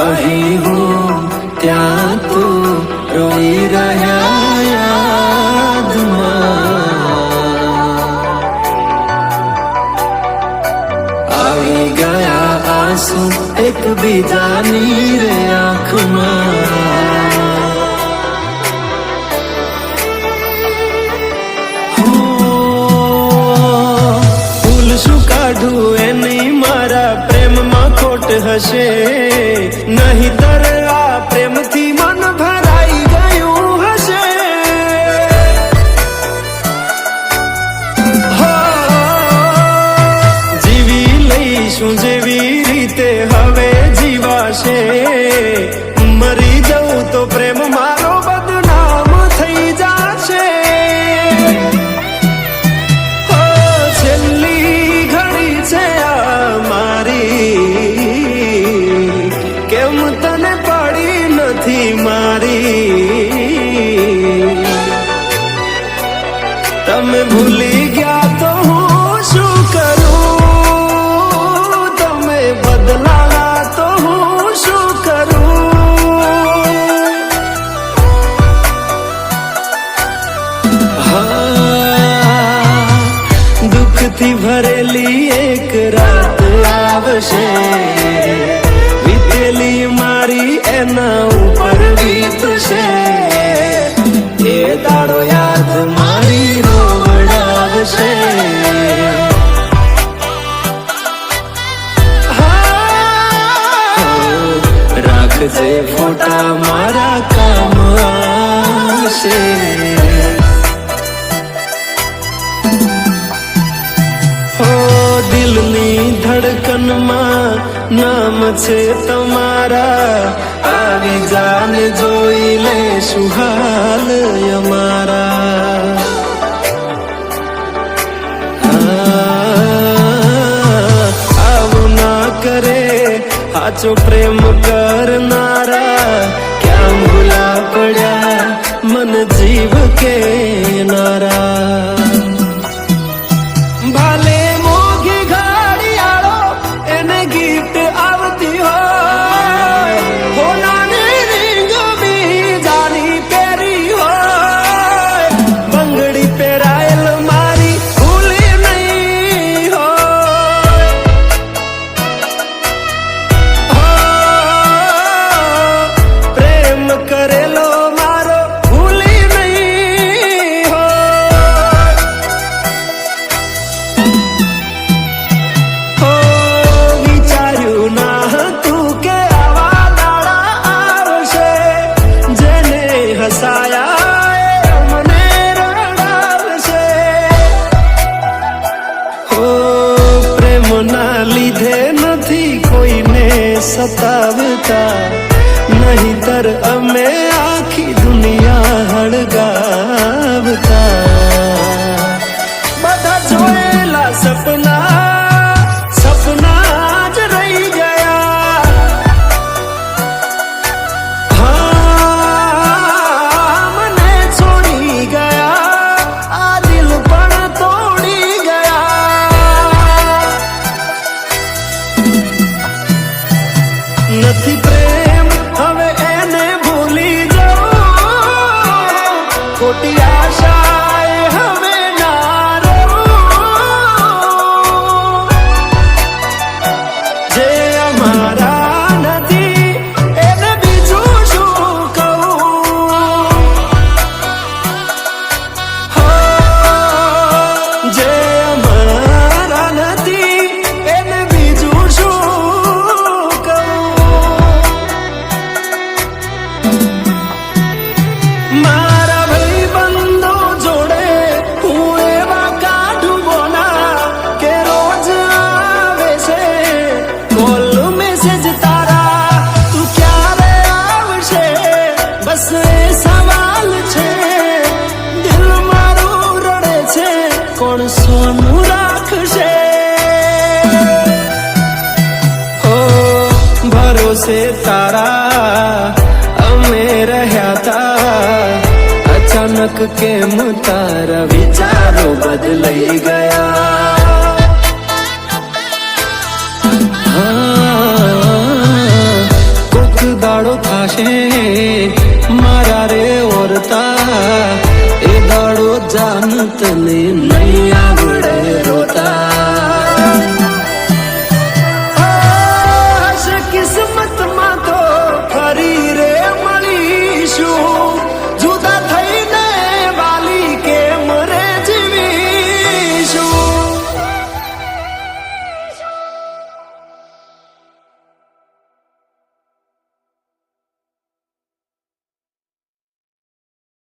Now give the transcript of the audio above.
અહીં હું ત્યાં તું રોઈ રહ્યા યાદમાં આવી ગયા આંસુ એક બીજાની રે આંખમાં ફૂલ શું કાઢું એની મારા પ્રેમમાં होट हसे नहीं दर्द નથી મારી. તમે ભૂલી ગયા તો હું શું કરું? તમે બદલાવા તો હું શું કરું? દુઃખથી ભરેલી એક રાત આવશે વીતેલી મારી એના રાખજે ફોટા મારા કામ આવશે હો, દિલની ધડકનમાં નામ છે તમારા. આવી જાને જોઈ લે સુહાલ અમારા. સાચો પ્રેમ કરનારા ક્યાં ભૂલા પડ્યા? મન જીવ કે નારા? सता નથી પ્રેમ. से तारा, अब मैं था अचानक के मुतार विचारों बदल गया। हाँ, मारा रे औरता। ए दाड़ो जानत ने नैया।